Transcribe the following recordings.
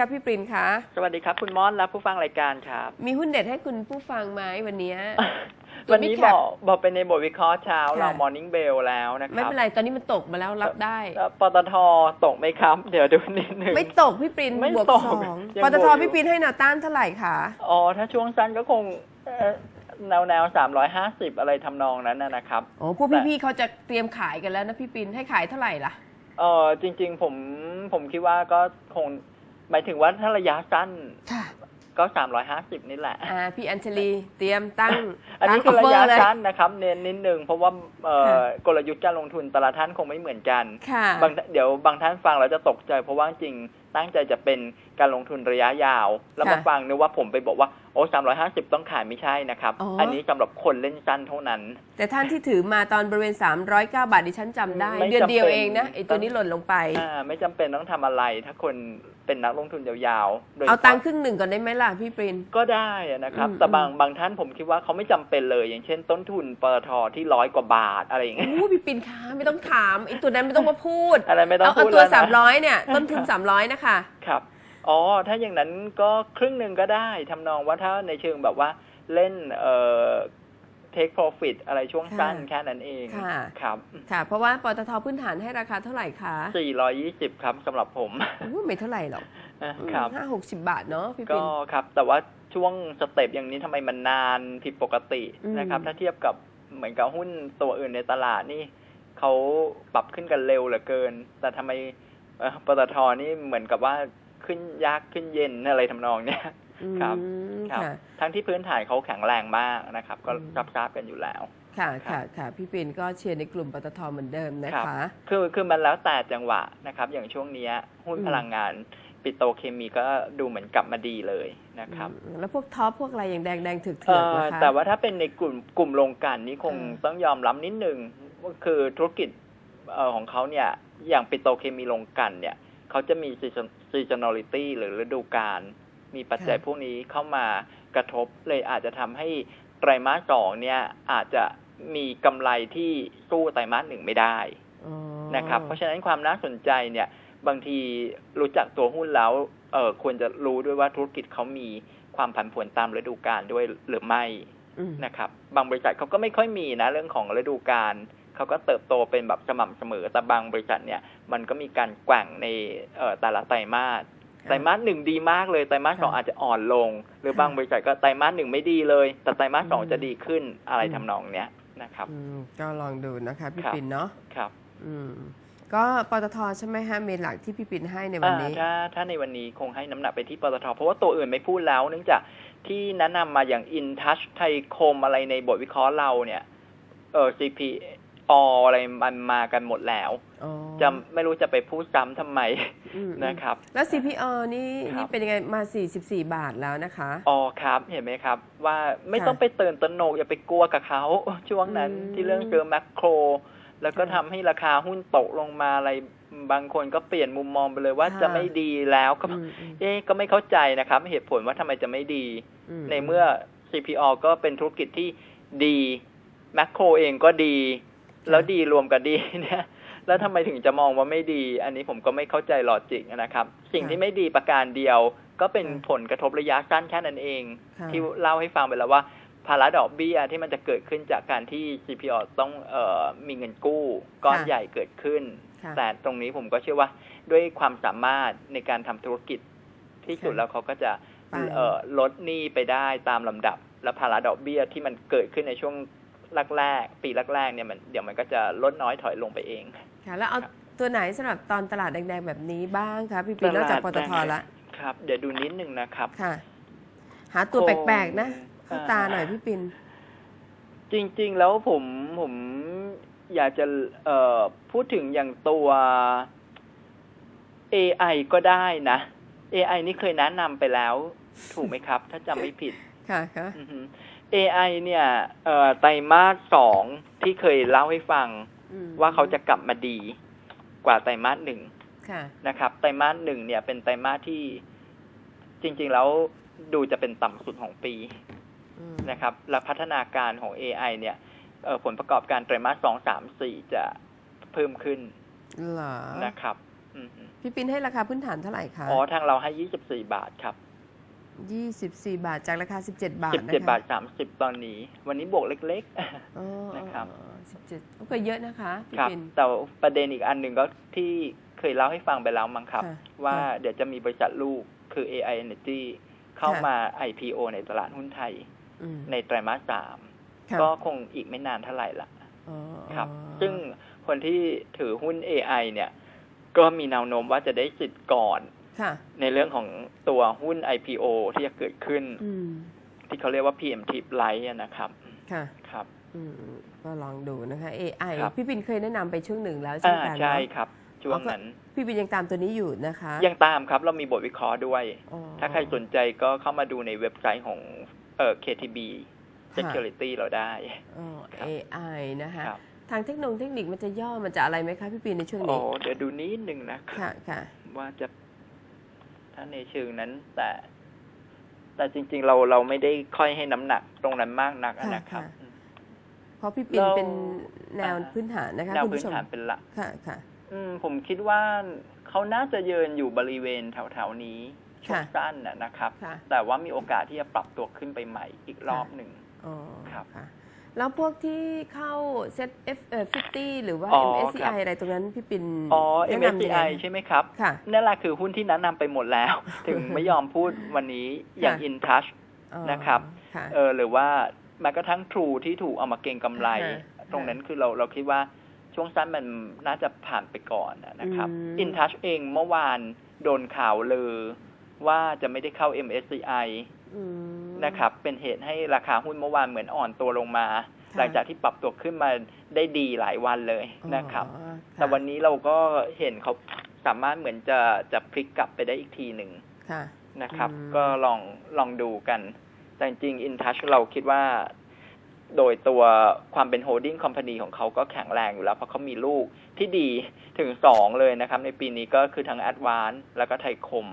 ค่ะพี่ปรินคะสวัสดีครับ คุณม่อนและผู้ฟังรายการครับ มีหุ้นเด็ดให้คุณผู้ฟังไหมวันเนี้ยตัววันนี้ Mid Cap บอกบอกเป็นในบทวิเคราะห์เช้าค่ะเรา Morning Bell แล้วนะคไม่รับเป็นไร ตอนนี้มันตกมาแล้วรับได้แล้วปตทตกไหมครับ เดี๋ยวดูนิดหนึ่งไม่ตกพี่ปรินไม่บวกตกสองยังปตทบวกอยู่พี่ปรินให้แนวต้านเท่าไหร่คะอ๋อถ้าช่วงสั้นก็คงเอ่อแนวแนวสามร้อยห้าสิบอะไรทำนองนั้นนะนะครับโอ้พวกพี่ๆเขาจะเตรียมขายกันแล้วนะพี่ปรินให้ขายเท่าไหร่ล่ะเออจริง ๆ ผมผมคิดว่าก็คง หมายถึงว่าถ้าระยะสั้นค่ะก็สามร้อยห้าสิบนี่แหละอ่าพี่อัญชลีเตรียมตั้ง อันนี้ตั้งคือระยะ offer เลยสั้นนะครับ เน้นนิดนึงเพราะว่าเอ่อค่ะกลยุทธ์การลงทุนแต่ละท่านคงไม่เหมือนกันค่ะบางเดี๋ยวบางท่านฟังแล้วจะตกใจ เพราะว่าจริงตั้งใจจะเป็นการลงทุนระยะยาว แล้วมาค่ะฟังนึกว่าผมไปบอกว่าโอ้สามร้อยห้าสิบต้องขายไม่ใช่นะครับอ๋ออันนี้สำหรับคนเล่นสั้นเท่านั้น แต่ท่านที่ถือมาตอนบริเวณ309บาทดิฉันจำได้ไม่เดือนเดียวจำเป็นเองนะไอตัวนี้หล่นลงไปอ่าไม่จำเป็นต้องทำอะไรถ้าคน เป็นนักลงทุนยาวๆโดยเอาตังค์ฉครึ่งหนึ่งก่อนได้ไหมล่ะพี่ปรินก็ได้อะนะครับอืมแต่บางอืมบางท่านผมคิดว่าเขาไม่จำเป็นเลย อย่างเช่น ต้นทุนปตทที่ร้อยกว่าบาทอะไรอย่างเงี้ยโอ้พี่ปินคะไม่ต้องถามไอ้ตัวนั้นไม่ต้องมาพูดอะไรไม่ต้องเอาเอาพูดตัวแล้วนะสามร้อยเนี่ย ต้นทุนสามร้อยนะคะครับอ๋อถ้าอย่างนั้นก็ครึ่งหนึ่งก็ได้ทำนองว่าถ้าในเชิงแบบว่าเล่นเอ่อ take profit อะไรช่วงสั้นค่ะแค่นั้นเองค่ะครับ ค่ะ เพราะว่าปตทพื้นฐานให้ราคาเท่าไหร่คะ 420 ครับสำหรับผมอู้ไม่เท่าไหร่หรอกครับห้าหกสิบบาทเนาะพี่ปิก็นครับ แต่ว่าช่วงสเต็ปอย่างนี้ทำไมมันนานผิดปกติอืมนะครับ ถ้าเทียบกับเหมือนกับหุ้นตัวอื่นในตลาดนี่เขาปรับขึ้นกันเร็วเหลือเกิน แต่ทำไมเอ่อปตทนี่เหมือนกับว่าขึ้นยากขึ้นเย็นอะไรทำนองเนี้ย ครับอืมครับค่ะทั้งที่พื้นฐานเขาแข็งแรงมากนะครับ ก็อืมรับทราบกันอยู่แล้ว ค่ะครัค่ะบค่ะพี่ปินก็เชียร์ในกลุ่มปตทเหมือนเดิมนะครัคะคือคือมันแล้วแต่จังหวะนะครับ อย่างช่วงเนี้ยหุ้นอืมพลังงานปิโตรเคมีก็ดูเหมือนกลับมาดีเลยนะครับอืมแล้วพวกท็อปพวกอะไรอย่างแดงแดงๆถึกเอ่เถือกอนะคะแต่ว่าถ้าเป็นในกลุ่มกลุ่มโรงกลั่นนี้คงอืมต้องยอมรับนิดนึงว่าคือธุรกิจเอ่อของเขาเนี่ย อย่างปิโตรเคมีโรงกลั่นเนี่ยเขาจะมี seasonality หรือฤดูกาล มีปัจจัยพวกนี้เข้ามากระทบเลยอาจจะทำให้ไตรมาสสองเนี่ยอาจจะมีกำไรที่สู้ไตรมาสหนึ่งไม่ได้อ๋อนะครับ เพราะฉะนั้นความน่าสนใจเนี่ย บางทีรู้จักตัวหุ้นแล้วเออควรจะรู้ด้วยว่าธุรกิจเขามีความผันผวนตามฤดูกาลด้วยหรือไม่อืมนะครับ บางบริษัทเขาก็ไม่ค่อยมีนะเรื่องของฤดูกาลเขาก็เติบโตเป็นแบบสม่ำเสมอแต่บางบริษัทเนี่ย มันก็มีการแกว่งในเอ่อแต่ละไตรมาส ไตรมาสหนึ่งดีมากเลยไตรมาสสองค่ะอาจจะอ่อนลง หรือค่ะบางบริษัทก็ไตรมาสหนึ่งไม่ดีเลย แต่ไตรมาสสองอืมจะดีขึ้นอะไรอืมทำนองเนี้ยนะครับอืมก็ลองดูนะคะพี่ครับปินเนาะครับ อืมก็ปตทใช่ไหมฮะเมนหลักที่พี่ปินให้ในวันนี้อ่าถ้าถ้าในวันนี้คงให้น้ำหนักไปที่ปตทเพราะว่าตัวอื่นไม่พูดแล้ว เนื่องจากที่แนะนำมาอย่าง InTouch ไทยคมอะไรในบทวิเคราะห์เราเนี่ยเออ CPO อะไรมันมากันหมดแล้วอ๋อจะไม่รู้จะไปพูดซ้ำทำไมอืมนะครับ แล้ว CPO นี่ครับนี่เป็นยังไงมา 44 บาทแล้วนะคะอ๋อครับเห็นไหมครับ ว่าไม่ค่ะต้องไปตื่นตระหนกอย่าไปกลัวกับเขาช่วงนั้นอืมที่เรื่องเจอแมคโคร แล้วก็ค่ะทำให้ราคาหุ้นตกลงมาอะไรบางคนก็เปลี่ยนมุมมองไปเลยว่าค่ะจะไม่ดีแล้วก็อืมอืมเอ๊ะก็ไม่เข้าใจนะครับ เหตุผลว่าทำไมจะไม่ดีอืมในเมื่อ CPO ก็เป็นธุรกิจที่ดีแมคโครเองก็ดี แล้วดีรวมกับดีเนี่ย แล้วทำไมถึงจะมองว่าไม่ดี อันนี้ผมก็ไม่เข้าใจลอจิกนะครับ สิ่งที่ไม่ดีประการเดียว ก็เป็นผลกระทบระยะสั้นแค่นั้นเองค่ะที่เล่าให้ฟังไปแล้วว่าภาระดอกเบี้ยที่มันจะเกิดขึ้นจากการที่ CPO ต้องเอ่อมีเงินกู้ก้อนค่ะใหญ่เกิดขึ้นค่ะแต่ตรงนี้ผมก็เชื่อว่าด้วยความสามารถในการทำธุรกิจที่สุดค่ะแล้วเขาก็จะไปเอ่อลดหนี้ไปได้ตามลำดับ และภาระดอกเบี้ยที่มันเกิดขึ้นในช่วง แรกๆ ปีแรกๆเนี่ยมันเดี๋ยวมันก็จะลดน้อยถอยลงไปเองค่ะแล้วเอาครับตัวไหนสำหรับตอนตลาดแดงๆแบบนี้บ้างคะพี่ปินนอกจากปตทละครับ เดี๋ยวดูนิดนึงนะครับค่ะ หาตัวคงแปลกๆนะเข้าอ่าตาหน่อยพี่ปินจริง ๆ แล้วผมผมอยากจะเอ่อพูดถึงอย่างตัว AI ก็ได้นะ AI นี่เคยแนะนำไปแล้ว ถูกไหมครับ ถ้าจำไม่ผิด ค่ะค่ะอือฮึ AI เนี่ยเอ่อไตรมาสสองที่เคยเล่าให้ฟังอืมว่าเขาจะกลับมาดีกว่าไตรมาสหนึ่งค่ะนะครับไตรมาสหนึ่งเนี่ยเป็นไตรมาสที่จริง ๆ แล้วดูจะเป็นต่ำสุดของปีอืมนะครับ และพัฒนาการของ AI เนี่ยเอ่อผลประกอบการไตรมาสสองสามสี่จะเพิ่มขึ้นเหรอนะครับอือฮึพี่ปินให้ราคาพื้นฐานเท่าไหร่คะอ๋อทางเราให้24บาทครับ 24บาทจากราคา17บาทนะคะ17บาท30ตอนนี้ วันนี้บวกเล็กอ๋อนะครับสิบเจ็ดก็เยอะนะคะพี่ครับปินแต่ประเด็นอีกอันหนึ่งก็ที่เคยเล่าให้ฟังไปแล้วมั้งครับค่ะว่าค่ะเดี๋ยวจะมีบริษัทลูกคือ AI Energy เข้าค่ะมา IPO ในตลาดหุ้นไทยอืมในไตรมาสสามค่ะก็คงอีกไม่นานเท่าไหร่ละอ๋อครับอ๋อซึ่งคนที่ถือหุ้น AI เนี่ย ก็มีแนวโน้มว่าจะได้สิทธิ์ก่อนค่ะ ในเรื่องของตัวหุ้น IPO ที่จะเกิดขึ้นอืมที่เขาเรียกว่า PMT Light อะนะครับค่ะครับอืมก็ลองดูนะคะ AI ครับพี่ปินเคยแนะนำไปช่วงหนึ่งแล้วใช่อ่าไหมคะใช่เนาะครับช่วงนั้นพี่ปินยังตามตัวนี้อยู่นะคะ ยังตามครับเรามีบทวิเคราะห์ด้วยอ๋อถ้าใครสนใจก็เข้ามาดูในเว็บไซต์ของเอ่อ KTB ค่ะ Security เราได้อ๋อครับ AI นะคะครับทางเทคโนโลยีเทคนิคมันจะย่อมันจะอะไรไหมคะพี่ปีในช่วงโอ้นี้เดี๋ยวดูนิดนึงนะคค่ะรับค่ะว่าจะ ถ้าในเชิงนั้น แต่ แต่จริง ๆ เราเราไม่ได้ค่อยให้น้ำหนักตรงนั้นมากนักอะค่ะนะครับค่ะเพราะพี่ปินเราเป็นแนวอ่าพื้นฐานนะคะแนวคุณพื้นผู้ชมฐานเป็นหลักค่ะค่ะ อืม ผมคิดว่าเขาน่าจะเยินอยู่บริเวณแถวๆนี้ช่วงค่ะสั้นนะนะครับค่ะแต่ว่ามีโอกาสที่จะปรับตัวขึ้นไปใหม่อีกรอบหนึ่งอ๋อครับค่ะ แล้วพวกที่เข้าเซ็ต F เอ่อ50หรือว่า อ๋อครับ MSCI อะไรตรงนั้นพี่ปินอ๋อ แนะนำยังไง MSCI ใช่ไหมครับ ค่ะ นั่นแหละคือหุ้นที่แนะนำไปหมดแล้ว ถึงไม่ยอมพูดวันนี้อย่าง ค่ะ InTouch อ๋อนะครับ ค่ะ เออหรือว่าแม้กระทั่ง True ที่ถูกเอามาเก็งกำไรค่ะตรงนั้นคือเราเราคิดว่าช่วงสั้นมันน่าจะผ่านไปก่อนนะครับ อืม InTouch เองเมื่อวานโดนข่าวลือว่าจะไม่ได้เข้า MSCI อืม นะครับ เป็นเหตุให้ราคาหุ้นเมื่อวานเหมือนอ่อนตัวลงมาค่ะหลังจากที่ปรับตัวขึ้นมาได้ดีหลายวันเลยนะครับอ๋อแต่ค่ะวันนี้เราก็เห็นเขาสามารถเหมือนจะจะพลิกกลับไปได้อีกทีหนึ่งค่ะนะครับอืมก็ลองลองดูกัน แต่จริง InTouch เราคิดว่าโดยตัวความเป็นโฮดดิ้งคอมพานีของเขาก็แข็งแรงอยู่แล้ว เพราะเขามีลูกที่ดีถึงสองเลยนะครับ ในปีนี้ก็คือทั้ง Advance แล้วก็ไทยคม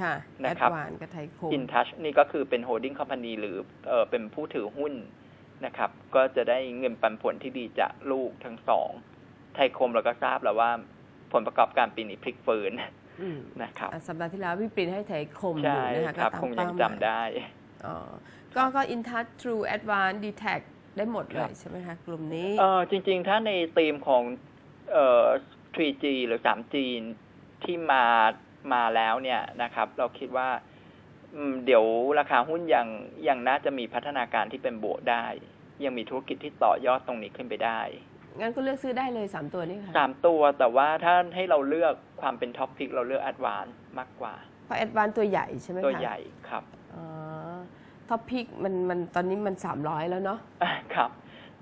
ค่ะแอนะดครับวานกับไทยคม InTouch นี่ก็คือเป็นโฮดดิ้งคอมพานีหรือเออเป็นผู้ถือหุ้นนะครับ ก็จะได้เงินปันผลที่ดีจากลูกทั้งสอง ไทยคมเราก็ทราบแล้วว่าผลประกอบการปีนี้พลิกฟื้นอืมนะครับอะสัปดาห์ที่แล้วพี่ปรินให้ไทยคมอใช่ยู่นะคะครับก็ตามคงยังเป้าหมายจำได้อ๋อก็ก็ InTouch True Advance d t a c ได้หมดเลครัยบใช่ไหมคะกลุ่มนี้เออจริง ๆ ถ้าในธีมของเอ่อ 3G หรือ 3G ที่มา มาแล้วเนี่ยนะครับ เราคิดว่าอืมเดี๋ยวราคาหุ้นยังยังน่าจะมีพัฒนาการที่เป็นบวกได้ ยังมีธุรกิจที่ต่อยอดตรงนี้ขึ้นไปได้งั้นก็เลือกซื้อได้เลย3ตัวนี้ค่ะสามตัวแต่ว่าถ้าให้เราเลือกความเป็นท็อปพิกเราเลือกแอดวานมากกว่า เพราะ Advance ตัวใหญ่ใช่ไหมคะตัวใหญ่ครับอ๋อท็อปพิกมันมันตอนนี้มัน300แล้วเนาะครับ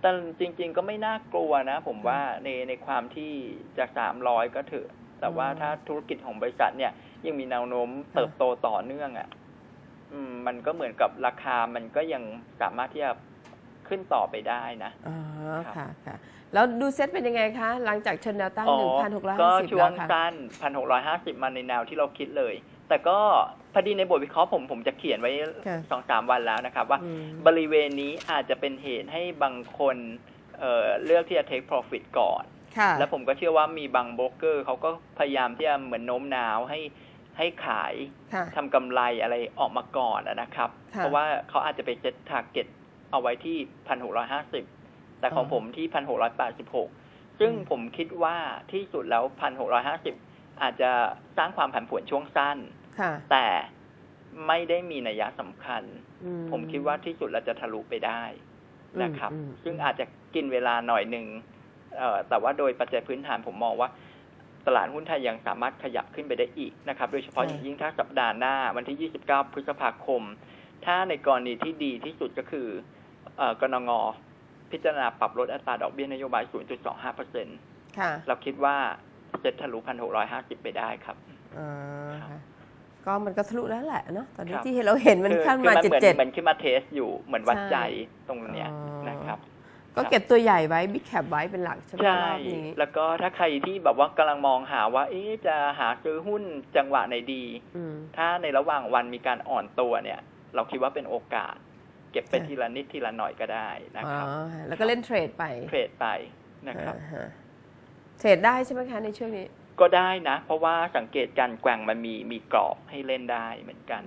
แต่จริง ๆ ก็ไม่น่ากลัวนะ ผมว่าในในความที่จากสามร้อยก็เถอะ แต่ว่าอืมถ้าธุรกิจของบริษัทเนี่ยยังมีแนวโน้มเติบโตต่อเนื่องอะ่ะอืมมันก็เหมือนกับราคามันก็ยังสามารถที่จะขึ้นต่อไปได้นะอ๋อครับค่ะค่ะ แล้วดูเซ็ตเป็นยังไงคะ หลังจากชนแนวต้านอ๋อ1,650ก็ช่วแล้งวค่ะสั้นพันหกร้อยห้าสิบมาในแนวที่เราคิดเลย แต่ก็พอดีในบทวิเคราะห์ผมผมจะเขียนไว้ค่ะสองสามวันแล้วนะครับ ว่าอืมบริเวณนี้อาจจะเป็นเหตุให้บางคนเอ่อเลือกที่จะ take profit ก่อนค่ะ แล้วผมก็เชื่อว่ามีบางโบรกเกอร์เขาก็พยายามที่จะเหมือนโน้มน้าวให้ให้ขายค่ะทำกำไรอะไรออกมาก่อนอะนะครับค่ะเพราะว่าเขาอาจจะไปเซตทาร์เก็ตเอาไว้ที่พันหกร้อยห้าสิบแต่ของอ๋อผมที่พันหกร้อยแปดสิบหกซึ่งอืมผมคิดว่าที่สุดแล้วพันหกร้อยห้าสิบอาจจะสร้างความผันผวนช่วงสั้นค่ะแต่ไม่ได้มีนัยยะสำคัญอืผมคิดว่าที่สุดเราจะทะลุไปได้นะครับอืมอืมซึ่งอาจจะกินเวลาหน่อยหนึ่งเอ่อ แต่ว่าโดยปัจจัยพื้นฐานผมมองว่าตลาดหุ้นไทยยังสามารถขยับขึ้นไปได้อีกนะครับ โดยเฉพาะอย่างยิ่งถ้าสัปดาห์หน้าวันที่ 29 พฤษภาคม ถ้าในกรณีที่ดีที่สุดก็คือเอ่อกนงพิจารณาปรับลดอัตราดอกเบี้ยนโยบาย 0.25%ค่ะ เราคิดว่าจะทะลุ 1,650 ไปได้ครับอ่าครับค่ะก็มันก็ทะลุแล้วแหละเนาะตอนนี้ครับที่เราเห็นมันคือขั้นคือมามันเจ็ดเหมือนเจ็ดเหมือนขึ้นมาเทสอยู่เหมือนวัดใช่ใจตรงเนี้ยอ๋อนะครับ ก็เก็บตัวใหญ่ไว้บิ๊กแคปไว้เป็นหลักใช่ไหมใช่รอบนี้แล้วก็ถ้าใครที่แบบว่ากำลังมองหาว่า เอ๊ะจะหาซื้อหุ้นจังหวะไหนดีอืมถ้าในระหว่างวันมีการอ่อนตัวเนี่ย เราคิดว่าเป็นโอกาส เก็บเป็นค่ะทีละนิดทีละหน่อยก็ได้นะอ๋อครับแล้วก็เล่นเทรดไปเทรดไปนะครับอ่าฮะเทรดได้ใช่ไหมคะในช่วงนี้ ก็ได้นะ เพราะว่าสังเกตการแกว่งมันมีมีกรอบให้เล่นได้เหมือนกัน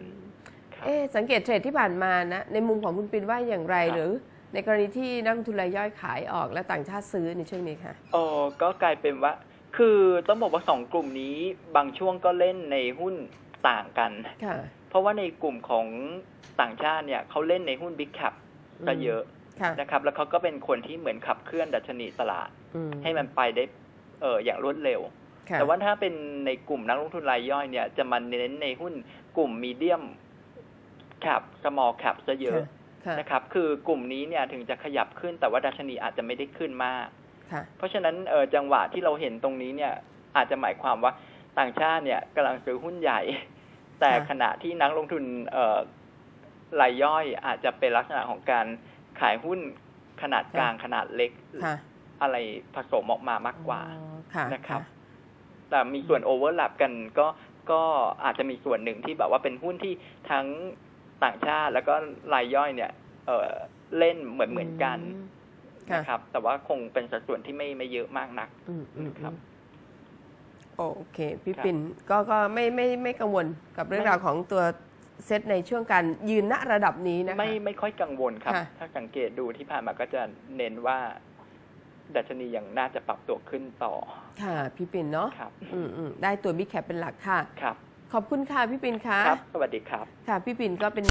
ครับเอ๊ะสังเกตเทรดที่ผ่านมานะ ในมุมของคุณปินว่าอย่างไรครับหรือ ในกรณีที่นักลงทุนรายย่อยขายออกและต่างชาติซื้อในช่วงนี้ค่ะโอ้ก็กลายเป็นว่า คือต้องบอกว่าสองกลุ่มนี้บางช่วงก็เล่นในหุ้นต่างกันค่ะเพราะว่าในกลุ่มของต่างชาติเนี่ยเขาเล่นในหุ้น Big Cap ซะเยอะค่ะนะครับ แล้วเขาก็เป็นคนที่เหมือนขับเคลื่อนดัชนีตลาดอืมให้มันไปได้เอออย่างรวดเร็วค่ะแต่ว่าถ้าเป็นในกลุ่มนักลงทุนรายย่อยเนี่ย จะมาเน้นในหุ้นกลุ่มมีเดียมแคป small cap ซะเยอะค่ะ นะครับ คือกลุ่มนี้เนี่ยถึงจะขยับขึ้นแต่ว่าดัชนีอาจจะไม่ได้ขึ้นมากค่ะเพราะฉะนั้นเออจังหวะที่เราเห็นตรงนี้เนี่ย อาจจะหมายความว่าต่างชาติเนี่ยกำลังซื้อหุ้นใหญ่ แต่ค่ะขณะที่นักลงทุนเอ่อรายย่อยอาจจะเป็นลักษณะของการขายหุ้นขนาดกลางขนาดเล็กค่ะอะไรผสมออกมามากกว่าอ๋อค่ะนะครับ แต่มีส่วนโอเวอร์ลับกันก็ก็อาจจะมีส่วนหนึ่งที่แบบว่าเป็นหุ้นที่ทั้ง ต่างชาติแล้วก็รายย่อยเนี่ย เออเล่นเหมือนเหมือนกันค่ะนะครับ แต่ว่าคงเป็นสัดส่วนที่ไม่ไม่เยอะมากนักอืมอืมครับโอเค พี่ครับปิ่นก็ก็ไม่ไม่ไม่กังวลกับเรื่องไม่ราวของตัวเซตในช่วงการยืนณระดับนี้นะคะไม่ไม่ค่อยกังวลครับค่ะถ้าสังเกตดูที่ผ่านมาก็จะเน้นว่า ดัชนียังน่าจะปรับตัวขึ้นต่อ ค่ะ พี่ปิ่นเนาะครับ อืมอืมได้ตัวบิ๊กแคปเป็นหลักค่ะ ครับ ขอบคุณค่ะพี่ปิ่นค่ะ ครับ สวัสดีครับ ค่ะ พี่ปิ่นก็เป็น